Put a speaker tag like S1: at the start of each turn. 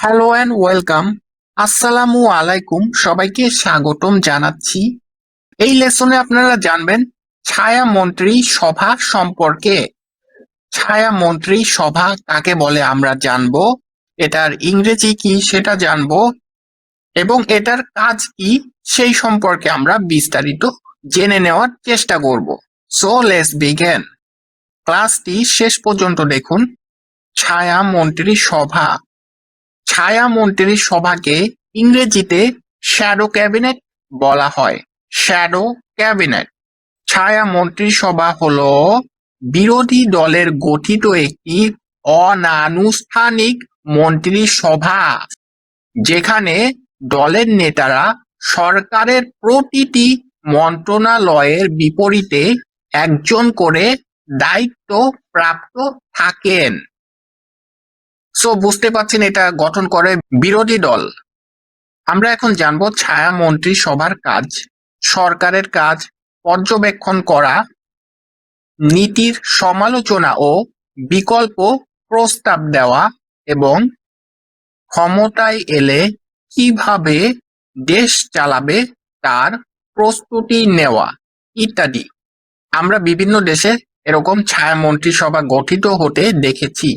S1: Hello and welcome আসসালামু আলাইকুম সবাইকে স্বাগতম জানাচ্ছি। এই লেসনে আপনারা জানবেন ছায়া মন্ত্রী সভা সম্পর্কে। ছায়া মন্ত্রী সভা কাকে বলে আমরা জানব? এটার ইংরেজি কি সেটা জানব। এবং এটার কাজ কি সেই সম্পর্কে আমরা বিস্তারিত জেনে নেওয়ার চেষ্টা করব। সো লেস বিগেন ক্লাসটি শেষ পর্যন্ত দেখুন। ছায়া মন্ত্রী সভা। ছায়া মন্ত্রী সভাকে ইংরেজিতে শ্যাডো ক্যাবিনেট বলা হয়। Shadow cabinet. ছায়া মন্ত্রিসভা হল বিরোধী দলের গঠিত একটি অনানুষ্ঠানিক মন্ত্রিসভা যেখানে দলের নেতারা সরকারের প্রতিটি মন্ত্রণালয়ের বিপরীতে একজন করে দায়িত্ব প্রাপ্ত থাকেন। সো বুঝতে পারছেন এটা গঠন করে বিরোধী দল। আমরা এখন জানব ছায়া মন্ত্রী সভার কাজ, সরকারের কাজ, পর্যবেক্ষণ করা, নীতির সমালোচনা ও বিকল্প প্রস্তাব দেওয়া এবং ক্ষমতায় এলে কীভাবে দেশ চালাবে তার প্রস্তুতি নেওয়া ইত্যাদি। আমরা বিভিন্ন দেশে এরকম ছায়া মন্ত্রিসভা গঠিত হতে দেখেছি।